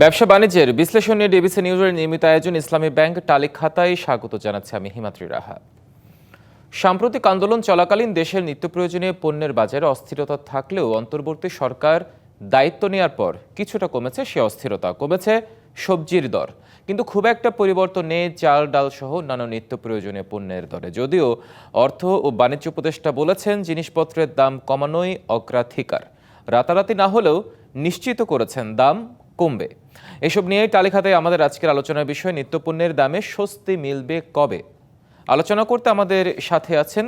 ব্যবসা বাণিজ্যের বিশ্লেষণ নিয়ে ডিবিসি নিউজের নিয়মিত আয়োজন ইসলামী ব্যাংক টালিক খাতায় স্বাগত জানাচ্ছি আমি হিমাদ্রি রাহা। সাম্প্রতিক আন্দোলন চলাকালীন দেশের নিত্য প্রয়োজনীয় পণ্যের বাজারে অস্থিরতা থাকলেও অন্তর্বর্তী সরকার দায়িত্ব নেওয়ার পর কিছুটা কমেছে সে অস্থিরতা। কমেছে সবজির দর। কিন্তু খুব একটা পরিবর্তন নেই চাল, ডাল সহ নানা নিত্য প্রয়োজনীয় পণ্যের দরে। যদিও অর্থ ও বাণিজ্য উপদেষ্টা বলেছেন জিনিসপত্রের দাম কমানোই অগ্রাধিকার। রাতারাতি না হলেও নিশ্চিত করেছেন দাম কমবে। এসব নিয়েই তালিকাতে আমাদের আজকের আলোচনার বিষয়, নিত্যপণ্যের দামে স্বস্তি মিলবে কবে? আলোচনা করতে আমাদের সাথে আছেন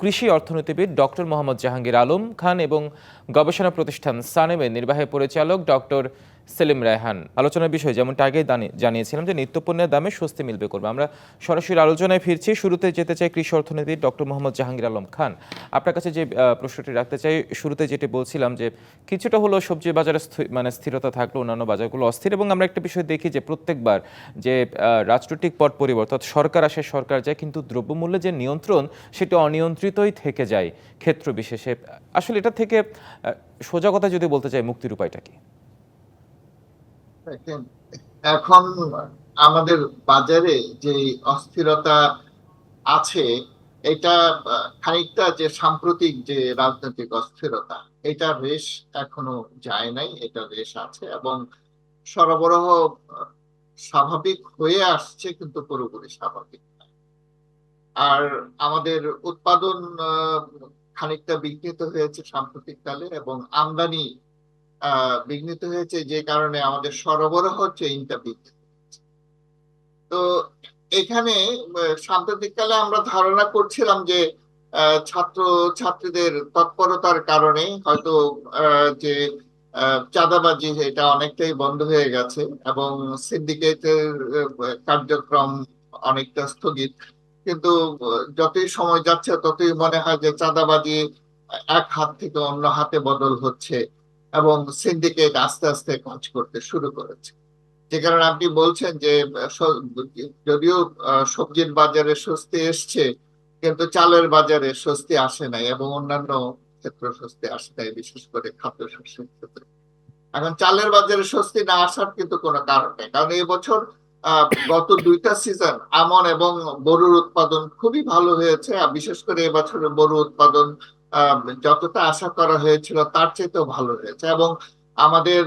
কৃষি অর্থনীতিবিদ ডক্টর মোহাম্মদ জাহাঙ্গীর আলম খান এবং গবেষণা প্রতিষ্ঠান সানেমের নির্বাহী পরিচালক ডক্টর সেলিম রায়হান। আলোচনার বিষয় যেমনটা আগেই জানিয়েছিলাম যে নিত্যপণ্যের দামে স্বস্তি মিলবে করবে। আমরা সরাসরি আলোচনায় ফিরছি। শুরুতে যেতে চাই কৃষি অর্থনীতিবিদ ডক্টর মোহাম্মদ জাহাঙ্গীর আলম খান। আপনার কাছে যে প্রশ্নটি রাখতে চাই, শুরুতে যেটি বলছিলাম যে কিছুটা হলো সবজি বাজারে মানে স্থিরতা থাকল অন্যান্য বাজারগুলো অস্থির এবং আমরা একটা বিষয় দেখি যে প্রত্যেকবার যে রাজনৈতিক পট পরিবর্তন সরকার আসে, সরকার যায়, কিন্তু দ্রব্যমূল্যের যে নিয়ন্ত্রণ, সেটা অনিয়ন্ত্রিতই থেকে যায় ক্ষেত্র বিশেষে। আসলে এটা থেকে সোজা কথা যদি বলতে চাই, মুক্তির উপায়টা কি? এখন আমাদের বাজারে যে অস্থিরতা আছে, এটা খানিকটা যে সাম্প্রতিক যে রাজনৈতিক অস্থিরতা, এটা রেশ এখনও যায় নাই, এটা রেশ আছে এবং সরবরাহ স্বাভাবিক হয়ে আসছে কিন্তু পুরোপুরি স্বাভাবিক আর আমাদের উৎপাদন খানিকটা বিঘ্নিত হয়েছে সাম্প্রতিককালে এবং আমদানি বিঘ্নিত হয়েছে যে কারণে আমাদের সরবরাহ চেইনটা বিঘ্নিত তো এখানে সাম্প্রতিককালে আমরা ধারণা করছিলাম যে ছাত্র, ছাত্রীদের তৎপরতার কারণে হয়তো যে চাঁদাবাজি এটা অনেকটাই বন্ধ হয়ে গেছে এবং সিন্ডিকেটের কার্যক্রম অনেকটা স্থগিত। কিন্তু যতই সময় যাচ্ছে ততই মনে হয় যে চাঁদাবাজি এক হাত থেকে অন্য হাতে বদল হচ্ছে। এবং সিন্ডিকেট আস্তে আস্তে কাজ করতে শুরু করেছে। যে কারণে আপনি বলছেন যে যদিও সবজির বাজারে স্বস্তি এসছে, কিন্তু চালের বাজারে স্বস্তি আসে নাই এবং অন্যান্য ক্ষেত্রে স্বস্তি আসে নাই, বিশেষ করে খাদ্যশস্যের ক্ষেত্রে। এখন চালের বাজারে স্বস্তি না আসার কিন্তু কোনো কারণ নেই। কারণ এই বছর গত দুইটা সিজন আমন এবং গরুর উৎপাদন খুবই ভালো হয়েছে বিশেষ করে এবছরের গরু উৎপাদন যতটা আশা করা হয়েছিল তার চেয়েতেও ভালো হয়েছে এবং আমাদের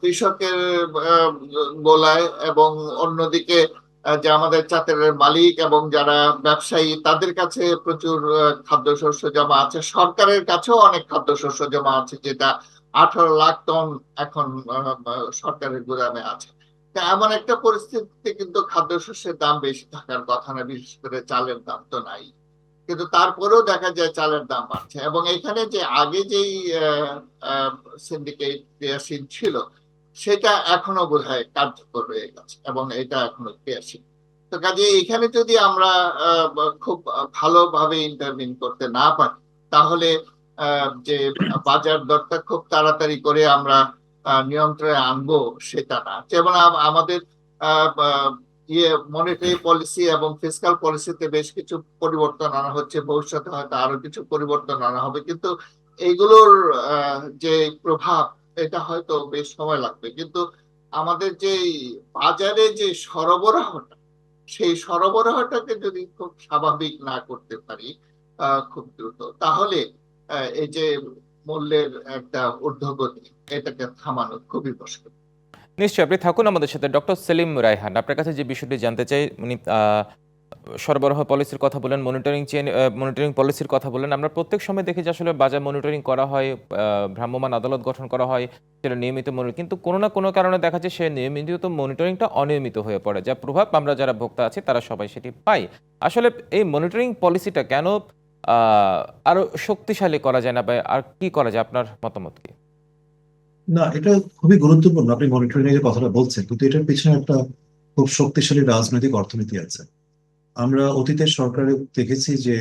কৃষকের গোলায় এবং অন্যদিকে যে আমাদের চাতের মালিক এবং যারা ব্যবসায়ী তাদের কাছে প্রচুর খাদ্যশস্য জমা আছে। সরকারের কাছেও অনেক খাদ্যশস্য জমা আছে যেটা আঠারো লাখ টন এখন সরকারের গুদামে আছে। তা এমন একটা পরিস্থিতিতে কিন্তু খাদ্যশস্যের দাম বেশি থাকার কথা না, বিশেষ করে চালের দাম তো নাই। কিন্তু তারপরেও দেখা যায় চালের দাম বাড়ছে। এবং এখানে যে আগে যেই সিন্ডিকেট ক্রিয়াশীল ছিল, সেটা এখনও বোধ হয় কার্যকর রয়ে গেছে এবং এটা এখনও ক্রিয়াশীল তো কাজে এখানে যদি আমরা খুব ভালোভাবে ইন্টারভিন করতে না পারি, তাহলে যে বাজার দরটা খুব তাড়াতাড়ি করে আমরা নিয়ন্ত্রণে আনব সেটা না। যেমন আমাদের ইয়ে মনিটারি পলিসি এবং ফিসকাল পলিসিতে বেশ কিছু পরিবর্তন আনা হচ্ছে, ভবিষ্যতে হয়তো আরও কিছু পরিবর্তন আনা হবে, কিন্তু এইগুলোর যে প্রভাব, এটা হয়তো বেশ সময় লাগবে। কিন্তু আমাদের যে বাজারে যে সরবরাহটা, সেই সরবরাহটাকে যদি খুব স্বাভাবিক না করতে পারি খুব দ্রুত, তাহলে এই যে মূল্যের একটা ঊর্ধ্বগতি, এটাকে থামানো খুবই মুশকিল। নিশ্চয়ই আপনি থাকুন আমাদের সাথে ডক্টর সেলিম রায়হান। আপনার কাছে যে বিষয়টি জানতে চাই উনি সরবরাহ পলিসির কথা বলেন মনিটরিং চেন মনিটরিং পলিসির কথা বলেন। আমরা প্রত্যেক সময় দেখি যে আসলে বাজার মনিটরিং করা হয় আহ, ভ্রাম্যমাণ আদালত গঠন করা হয় সেটা নিয়মিত মনিটরিং কিন্তু কোনো না কোনো কারণে দেখা যায় সে নিয়মিত মনিটরিংটা অনিয়মিত হয়ে পড়ে। যার প্রভাব আমরা যারা ভোক্তা আছি তারা সবাই সেটি পাই। আসলে এই মনিটরিং পলিসিটা কেন আরও শক্তিশালী করা যায় না বা আর কি করা যায় আপনার মতামত কি? না, এটা খুবই গুরুত্বপূর্ণ। আপনি মনিটরিং এর কথাটা বলছেন, কিন্তু এটার পিছনে একটা খুব শক্তিশালী রাজনৈতিক অর্থনীতি আছে। আমরা অতীতের সরকারে দেখেছি যে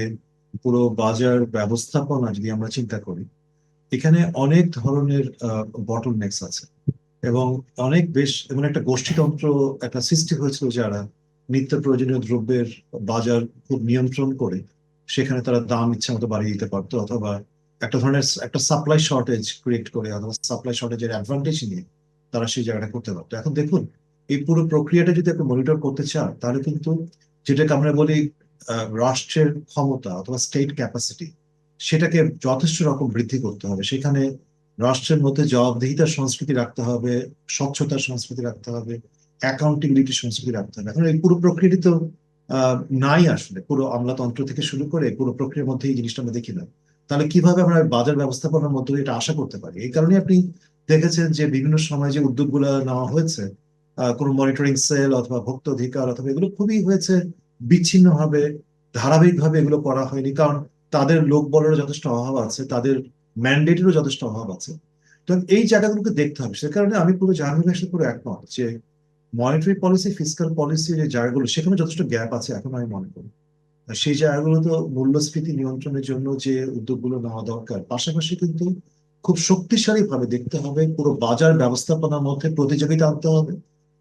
পুরো বাজার ব্যবস্থাপনা যদি আমরা চিন্তা করি, এখানে অনেক ধরনের বটল নেক্স আছে। এবং অনেক বেশ, এমন একটা গোষ্ঠীতন্ত্র একটা সৃষ্টি হয়েছিল যারা নিত্য প্রয়োজনীয় দ্রব্যের বাজার খুব নিয়ন্ত্রণ করে, সেখানে তারা দাম ইচ্ছা মতো বাড়িয়ে দিতে পারতো অথবা একটা ধরনের একটা সাপ্লাই শর্টেজ ক্রিয়েট করে অথবা সাপ্লাই শর্টেজের অ্যাডভান্টেজ নিয়ে তারা সেই জায়গাটা করতে পারতো। এখন দেখুন, এই পুরো প্রক্রিয়াটা যদি আপনি মনিটর করতে চান, তাহলে কিন্তু যেটাকে আমরা বলি রাষ্ট্রের ক্ষমতা অথবা স্টেট ক্যাপাসিটি সেটাকে যথেষ্ট রকম বৃদ্ধি করতে হবে। সেখানে রাষ্ট্রের মধ্যে জবাবদিহিতার সংস্কৃতি রাখতে হবে, স্বচ্ছতার সংস্কৃতি রাখতে হবে অ্যাকাউন্টেবিলিটি সংস্কৃতি রাখতে হবে। এখন এই পুরো প্রক্রিয়াটি তো নাই আসলে। পুরো আমলাতন্ত্র থেকে শুরু করে পুরো প্রক্রিয়ার মধ্যে এই জিনিসটা আমরা দেখি না। তাহলে কীভাবে আমরা বাজার ব্যবস্থাপনার মধ্যে এটা আশা করতে পারি? এই কারণে আপনি দেখেছেন যে বিভিন্ন সময় যে উদ্যোগগুলো নেওয়া হয়েছে কোনো মনিটরিং সেল অথবা ভোক্তা অধিকার অথবা এগুলো খুবই হয়েছে, বিচ্ছিন্নভাবে, ধারাবাহিকভাবে এগুলো করা হয়নি। কারণ তাদের লোক বলেরও যথেষ্ট অভাব আছে, তাদের ম্যান্ডেটেরও যথেষ্ট অভাব আছে। তো এই জায়গাগুলোকে দেখতে হবে। সে কারণে আমি পুরো জাহাঙ্গীর সাথে পুরো একমত যে মনিটারি পলিসি ফিসকাল পলিসি যে জায়গাগুলো, সেখানে যথেষ্ট গ্যাপ আছে, এখন আমি মনে করি। সেই জায়গাগুলো তো মূল্যস্ফীতি নিয়ন্ত্রণের জন্য যে উদ্যোগগুলো নেওয়া দরকার, পাশাপাশি কিন্তু খুব শক্তিশালী ভাবে দেখতে হবে, পুরো বাজার ব্যবস্থাপনার মধ্যে প্রতিযোগিতা আনতে হবে,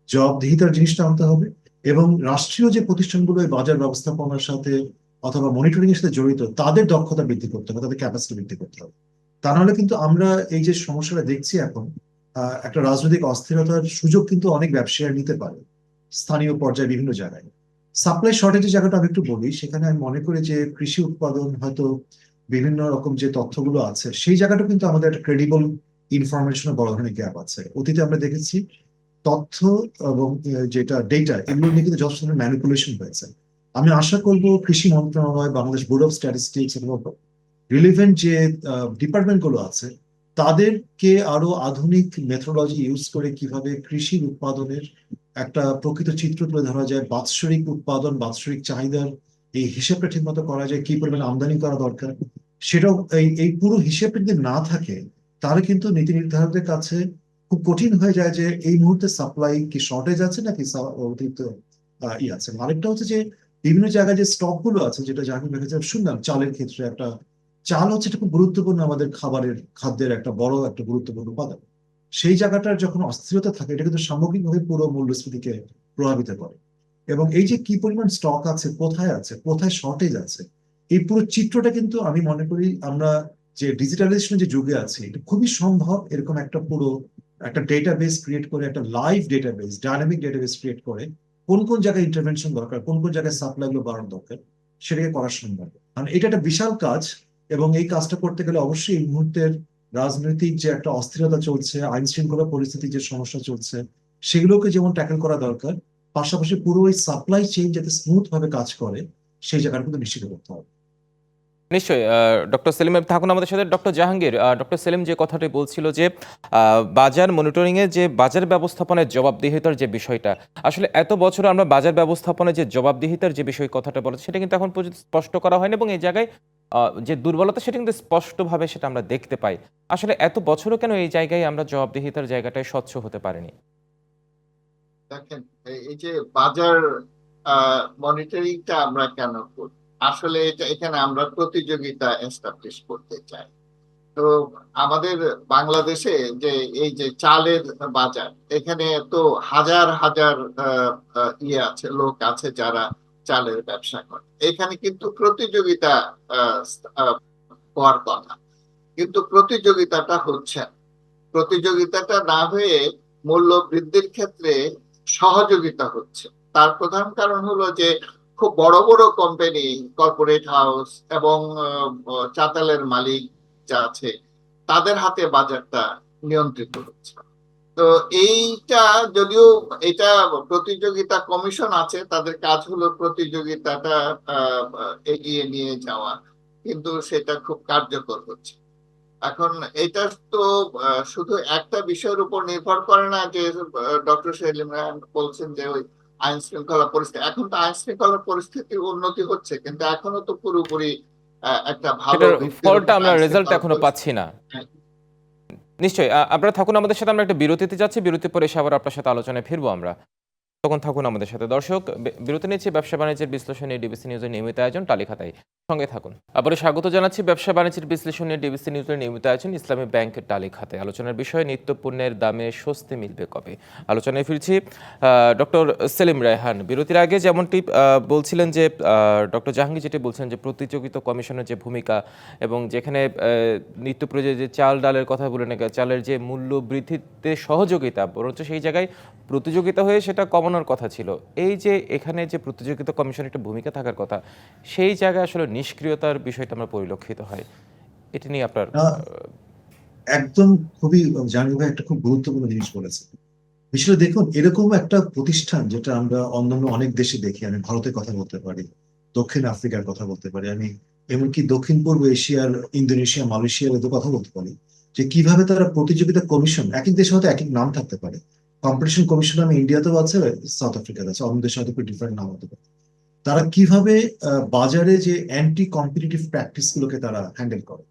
জবাবদিহিতার জিনিসটা আনতে হবে এবং রাষ্ট্রীয় যে প্রতিষ্ঠানগুলো এই বাজার ব্যবস্থাপনার সাথে অথবা মনিটরিং এর সাথে জড়িত, তাদের দক্ষতা বৃদ্ধি করতে হবে, তাদের ক্যাপাসিটি বৃদ্ধি করতে হবে। তা নাহলে কিন্তু আমরা এই যে সমস্যাটা দেখছি এখন একটা রাজনৈতিক অস্থিরতার সুযোগ কিন্তু অনেক ব্যবসায়ীরা নিতে পারে, স্থানীয় পর্যায়ে বিভিন্ন জায়গায়। সাপ্লাই শর্টেজের জায়গাটা আমি একটু বলি। সেখানে আমি মনে করি যে কৃষি উৎপাদন হয়তো বিভিন্ন রকম যে তথ্যগুলো আছে, সেই জায়গাটা কিন্তু আমাদের একটা ক্রেডিবল ইনফরমেশনের বড় ধরনের গ্যাপ আছে। অতীতে আমরা দেখেছি তথ্য এবং যেটা ডেটা এগুলো নিয়ে কিন্তু যথেষ্ট ম্যানিপুলেশন হয়েছে। আমি আশা করব কৃষি মন্ত্রণালয়, বাংলাদেশ বোর্ড অফ স্ট্যাটিস্টিক্স এবং রিলিভেন্ট যে ডিপার্টমেন্টগুলো আছে, তাদেরকে আরও আধুনিক মেথোডলজি ইউজ করে কীভাবে কৃষি উৎপাদনের একটা প্রকৃত চিত্র তুলে ধরা যায়, বাৎসরিক উৎপাদন, বাৎসরিক চাহিদার এই হিসেবটা ঠিক মতো করা যায়, কি পরিমাণ আমদানি করা দরকার, সেটাও এই এই পুরো হিসেবটা যদি না থাকে, তাহলে কিন্তু নীতি নির্ধারকদের কাছে খুব কঠিন হয়ে যায় যে এই মুহূর্তে সাপ্লাই কি শর্টেজ আছে নাকি অতিরিক্ত ই আছে। আরেকটা হচ্ছে যে বিভিন্ন জায়গায় যে স্টকগুলো আছে, যেটা জাহাঙ্গীর ভেঙেছে শুনলাম চালের ক্ষেত্রে একটা, চাল হচ্ছে একটা খুব গুরুত্বপূর্ণ আমাদের খাবারের, খাদ্যের একটা বড় একটা গুরুত্বপূর্ণ উপাদান। সেই জায়গাটার যখন অস্থিরতা থাকে, এটা কিন্তু সামগ্রিকভাবে পুরো মূল্যস্ফীতিকে প্রভাবিত করে। এবং এই যে কি পরিমাণ স্টক আছে, কোথায় আছে, কোথায় শর্টেজ আছে, এই পুরো চিত্রটা কিন্তু আমি মনে করি আমরা যে ডিজিটালাইজেশনের যে যুগে আছি, এটা খুবই সম্ভব এরকম একটা পুরো একটা ডেটাবেস ক্রিয়েট করে, একটা live data database dynamic database create করে কোন কোন জায়গায় ইন্টারভেনশন দরকার, কোন কোন জায়গায় সাপ্লাই গুলো বাড়ানো দরকার, সেটাকে করা সম্ভব। কারণ এটা একটা বিশাল কাজ এবং এই কাজটা করতে গেলে অবশ্যই এই মুহূর্তের রাজনৈতিক যে একটা অস্থিরতা চলছে আইন শৃঙ্খলা পরিস্থিতি যে সমস্যা চলছে, সেগুলোকে যেমন ট্যাকেল করা দরকার, পাশাপাশি পুরো ওই সাপ্লাই চেইন যাতে স্মুথ ভাবে কাজ করে, সেই জায়গাটা কিন্তু নিশ্চিত করতে হবে। নিশ্চয়ই ডক্টর সেলিম থাকুন আমাদের সাথে। ডক্টর জাহাঙ্গীর ডক্টর সেলিম যে কথাটি বলছিল যে বাজার মনিটরিং এ যে বাজার ব্যবস্থাপনার জবাবদিহিতার যে বিষয়টা, আসলে এত বছর আমরা বাজার ব্যবস্থাপনায় যে জবাবদিহিতার যে বিষয় কথাটা বলেছি, সেটা কিন্তু এখন পর্যন্ত স্পষ্ট করা হয়নি এবং এই জায়গায় যে দুর্বলতা সেটা কিন্তু স্পষ্টভাবে সেটা আমরা দেখতে পাই। আসলে এত বছরও কেন এই জায়গায় আমরা জবাবদিহিতার জায়গাটায় স্বচ্ছ হতে পারিনি? দেখেন, এই- যে বাজার মনিটরিংটা আমরা কেন করি? আসলে এখানে আমরা প্রতিযোগিতা এস্টাবলিশ করতে চাই। তো আমাদের বাংলাদেশে যে, এই যে চালের বাজার, এখানে তো হাজার হাজার ইয়ে আছে, লোক আছে যারা চালের ব্যবসা করে। এখানে কিন্তু প্রতিযোগিতা হওয়ার কথা কিন্তু প্রতিযোগিতাটা হচ্ছে প্রতিযোগিতাটা না হয়ে মূল্য বৃদ্ধির ক্ষেত্রে সহযোগিতা হচ্ছে। তার প্রধান কারণ হলো যে, খুব বড় বড় কোম্পানি কর্পোরেট হাউস এবং চাতালের মালিক যা আছে, তাদের হাতে বাজারটা নিয়ন্ত্রিত হচ্ছে। তো এইটা যদিও এটা প্রতিযোগিতা কমিশন আছে তাদের কাজ হলো প্রতিযোগিতাটা এগিয়ে নিয়ে যাওয়া কিন্তু সেটা খুব কার্যকর হচ্ছে এখন এটা তো শুধু একটা বিষয়ের উপর নির্ভর করে না যে ডক্টর সেলিম রায়হান বলছেন যে ওই আইন শৃঙ্খলা পরিস্থিতি এখন তো আইন শৃঙ্খলা পরিস্থিতির উন্নতি হচ্ছে কিন্তু এখনও তো পুরোপুরি একটা ভালো ফলটা আমরা রেজাল্ট এখনও পাচ্ছি না হ্যাঁ। নিশ্চয়ই আপনারা থাকুন আমাদের সাথে, আমরা একটা বিরতিতে যাচ্ছি বিরতি পরে এসে আবার আপনার সাথে আলোচনায় ফিরবো আমরা। তখন থাকুন আমাদের সাথে। দর্শক বিরতি নিচ্ছে ব্যবসা বাণিজ্যের বিশ্লেষণে, ডিবিসি নিউজের নিয়মিত আয়োজন, টালিখাতায়। সঙ্গে থাকুন। আবারও স্বাগত জানাচ্ছি ব্যবসা বাণিজ্যের বিশ্লেষণ ডিবিসি নিউজের নিয়মিত আয়োজন ইসলামী ব্যাংকের টালি খাতে। আলোচনার বিষয়ে নিত্য পণ্যের দামে স্বস্তি মিলবে কবে? আলোচনায় ফিরছি ডক্টর সেলিম রায়হান। বিরতির আগে যেমনটি বলছিলেন যে ডক্টর জাহাঙ্গীর যেটি বলছেন যে, প্রতিযোগিতা কমিশনের যে ভূমিকা এবং যেখানে নিত্য প্রয়োজনীয় যে চাল ডালের কথা বলে না চালের যে মূল্য বৃদ্ধিতে সহযোগিতা, বরঞ্চ সেই জায়গায় প্রতিযোগিতা হয়ে সেটা কমানোর কথা ছিল। এই যে এখানে যে প্রতিযোগিতা কমিশনের একটা ভূমিকা থাকার কথা, সেই জায়গায় আসলে নিষ্ক্রিয়তার বিষয়টা আমরা পরিলক্ষিত হয়। এটি নিয়ে আপনার একদম খুবই জানি ভাই, একটা খুব গুরুত্বপূর্ণ জিনিস বলেছে বিশেষ দেখুন, এরকম একটা প্রতিষ্ঠান যেটা আমরা অন্যান্য অনেক দেশে দেখি, আমি ভারতের কথা বলতে পারি, দক্ষিণ আফ্রিকার কথা বলতে পারি, আমি এমনকি দক্ষিণ পূর্ব এশিয়ার, ইন্দোনেশিয়া, মালয়েশিয়ার এদের কথা বলতে পারি, যে কীভাবে তারা প্রতিযোগিতা কমিশন, এক এক দেশে হয়তো এক এক নাম থাকতে পারে। কম্পিটিশন কমিশন আমি ইন্ডিয়াতেও আছে সাউথ আফ্রিকাতে আছে, অন্য দেশে হয়তো ডিফারেন্ট নাম হতে পারে। তারা কীভাবে বাজারে যে অ্যান্টি কম্পিটিটিভ প্র্যাকটিস গুলোকে তারা হ্যান্ডেল করে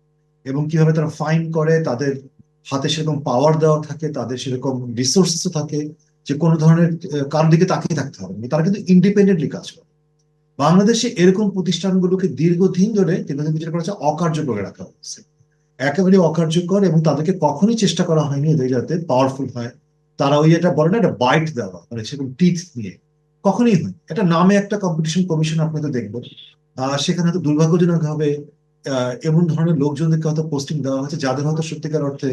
এবং কীভাবে তারা ফাইন করে, তাদের হাতে সেরকম পাওয়ার দেওয়া থাকে, তাদের সেরকম রিসোর্সও থাকে, যে কোনো ধরনের কারোর দিকে তাকিয়ে থাকতে হবে তারা কিন্তু ইন্ডিপেন্ডেন্টলি কাজ করে। বাংলাদেশে এরকম প্রতিষ্ঠানগুলোকে দীর্ঘদিন ধরে দীর্ঘদিন যেটা করা হচ্ছে, অকার্যকর রাখা হচ্ছে। একেবারে অকার্যকর এবং তাদেরকে কখনোই চেষ্টা করা হয়নি, এদের যাতে পাওয়ারফুল হয়। তারা ওই এটা বলে না একটা বাইট দেওয়া মানে সেরকম টিথ নিয়ে। কখনোই হয়। এটা নামে একটা কম্পিটিশন কমিশন আপনাকে দেখবেন। আহ সেখানে হয়তো দুর্ভাগ্যজনক আহ, এমন ধরনের লোকজনদেরকে হয়তো পোস্টিং দেওয়া হয়েছে যাদের হয়তো সত্যিকার অর্থে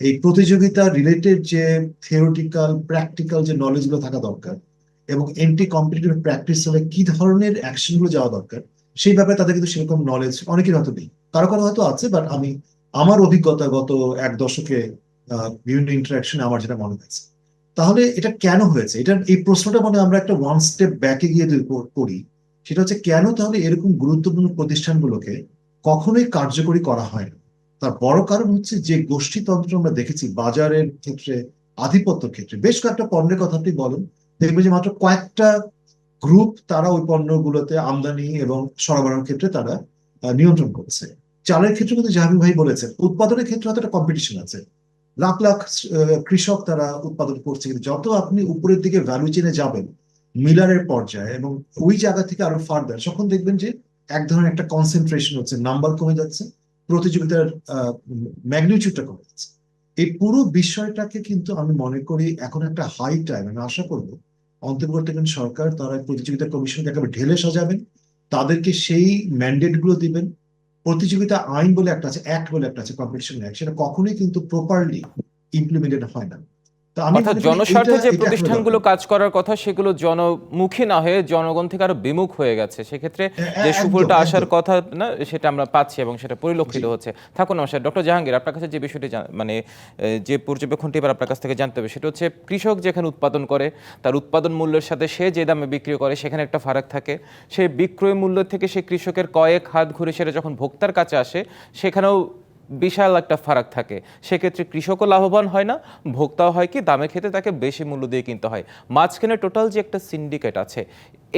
এই প্রতিযোগিতা রিলেটেড যে থিওরিটিক্যাল প্র্যাকটিক্যাল যে নলেজগুলো থাকা দরকার এবং এন্টি কম্পিটিটিভ প্র্যাকটিস হলে কি ধরনের অ্যাকশনগুলো যাওয়া দরকার সেই ব্যাপারে তাদের কিন্তু সেরকম নলেজ অনেকের হয়তো নেই। কারও কারও হয়তো আছে বাট আমি আমার অভিজ্ঞতা গত এক দশকে বিভিন্ন ইন্টারাকশনে আমার যেটা মনে হয়েছে। তাহলে এটা কেন হয়েছে? এটা এই প্রশ্নটা মানে আমরা একটা ওয়ান স্টেপ ব্যাকে গিয়ে করি সেটা হচ্ছে কেন তাহলে এরকম গুরুত্বপূর্ণ প্রতিষ্ঠানগুলোকে কখনোই কার্যকরী করা হয় না? তার বড় কারণ হচ্ছে যে গোষ্ঠীতন্ত্র আমরা দেখেছি বাজারের ক্ষেত্রে আধিপত্যের ক্ষেত্রে, বেশ কয়েকটা পণ্যের কথা আপনি বলেন, দেখবেন যে মাত্র কয়েকটা গ্রুপ তারা ওই পণ্যগুলোতে আমদানি এবং সরবরাহের ক্ষেত্রে তারা নিয়ন্ত্রণ করছে। চালের ক্ষেত্রে কিন্তু জাহাঙ্গীর ভাই বলেছেন, উৎপাদনের ক্ষেত্রে হয়তো একটা কম্পিটিশন আছে। লাখ লাখ কৃষক তারা উৎপাদন করছে। কিন্তু যত আপনি উপরের দিকে ভ্যালু চেনে যাবেন, মিলারের পর্যায়ে এবং ওই জায়গা থেকে আরও ফার্দার তখন দেখবেন যে এক ধরনের একটা কনসেন্ট্রেশন হচ্ছে নাম্বার কমে যাচ্ছে, প্রতিযোগিতার ম্যাগনিটিউডটা কমে যাচ্ছে। এই পুরো বিষয়টাকে কিন্তু আমি মনে করি এখন একটা হাই টাইম আমি আশা করব অন্তর্বর্তীকালীন সরকার, তারা প্রতিযোগিতা কমিশনকে একেবারে ঢেলে সাজাবেন, তাদেরকে সেই ম্যান্ডেটগুলো দিবেন প্রতিযোগিতা আইন বলে একটা আছে অ্যাক্ট বলে একটা আছে কম্পিটিশন অ্যাক্ট সেটা কখনোই কিন্তু প্রপারলি ইমপ্লিমেন্টেড হয় না। অর্থাৎ জনস্বার্থে যে প্রতিষ্ঠানগুলো কাজ করার কথা সেগুলো জনমুখী না হয়ে জনগণ থেকে আরও বিমুখ হয়ে গেছে। সেক্ষেত্রে যে সুফলটা আসার কথা না সেটা আমরা পাচ্ছি এবং সেটা পরিলক্ষিত হচ্ছে। থাকুন সাথে ডক্টর জাহাঙ্গীর আপনার কাছে যে বিষয়টি মানে যে পর্যবেক্ষণটি এবার আপনার কাছ থেকে জানতে হবে সেটা হচ্ছে কৃষক যেখানে উৎপাদন করে তার উৎপাদন মূল্যের সাথে সে যে দামে বিক্রি করে সেখানে একটা ফারাক থাকে। সেই বিক্রয় মূল্য থেকে সে কৃষকের কয়েক হাত ঘুরে সেটা যখন ভোক্তার কাছে আসে সেখানেও বিশাল একটা ফারাক থাকে। সেক্ষেত্রে কৃষকও লাভবান হয় না, ভোক্তাও হয় কি, দামে খেতে তাকে বেশি মূল্য দিয়ে কিনতে হয়। মাঝখানে টোটাল যে একটা সিন্ডিকেট আছে,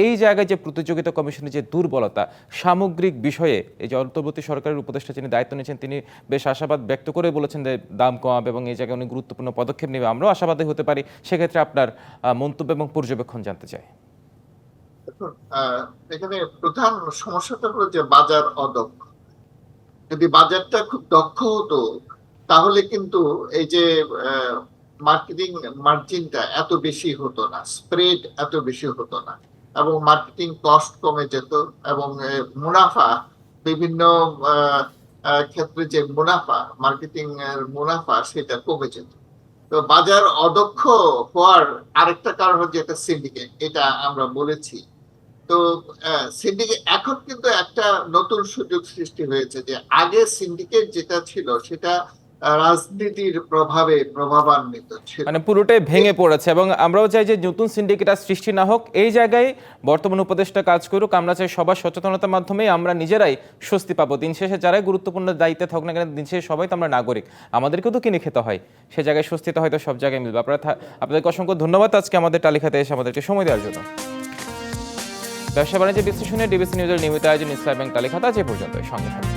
এই জায়গায় যে প্রতিযোগিতা কমিশনের যে দুর্বলতা, সামগ্রিক বিষয়ে এই যে অন্তর্বর্তী সরকারের উপদেষ্টা যিনি দায়িত্ব নিয়েছেন, তিনি বেশ আশাবাদ ব্যক্ত করে বলেছেন যে দাম কমাবে এবং এই জায়গায় উনি গুরুত্বপূর্ণ পদক্ষেপ নেবে। আমরাও আশাবাদী হতে পারি। সেক্ষেত্রে আপনার মন্তব্য এবং পর্যবেক্ষণ জানতে চাই। এখানে প্রধান সমস্যাটা হলো যে বাজার অদক্ষ। যদি বাজারটা খুব দক্ষ হতো, তাহলে কিন্তু এই যে মার্কেটিং মার্জিনটা এত বেশি হতো না স্প্রেড এত বেশি হতো না এবং মার্কেটিং কস্ট কমে যেত এবং মুনাফা বিভিন্ন ক্ষেত্রে যে মুনাফা মার্কেটিং এর মুনাফা সেটা কমে যেত। তো বাজার অদক্ষ হওয়ার আরেকটা কারণ হচ্ছে একটা সিন্ডিকেট এটা আমরা বলেছি। তো সিন্ডিকেট এখন কিন্তু একটা নতুন সুযোগ সৃষ্টি হয়েছে যে আগে সিন্ডিকেট যেটা ছিল সেটা রাজনীতির প্রভাবে প্রভাবান্বিত ছিল। মানে পুরোটাই ভেঙে পড়েছে এবং আমরাও চাই যে নতুন সিন্ডিকেট সৃষ্টি না হোক, এই জায়গায় বর্তমান উপদেষ্টা কাজ করুক, আমরা চাই সবার সচেতনতার মাধ্যমে আমরা নিজেরাই স্বস্তি পাবো। দিন শেষে যারাই গুরুত্বপূর্ণ দায়িত্বে থাকুক না কেন, দিন শেষে সবাই তো আমরা নাগরিক। আমাদেরকেও তো কিনে খেতে হয়। সে জায়গায় স্বস্তিটা হয়তো সব জায়গায় মিলবে। আপনারা আপনাদেরকে অসংখ্য ধন্যবাদ আজকে আমাদের তালিকাতে এসে আমাদেরকে সময় দেওয়ার জন্য। ব্যবসা বাণিজ্য বিশ্লেষণে ডিবিসি নিউজের নিয়মিত আয়োজন ইসলাম ব্যাংক তালিকাতা যে পর্যন্ত সঙ্গে থাকবে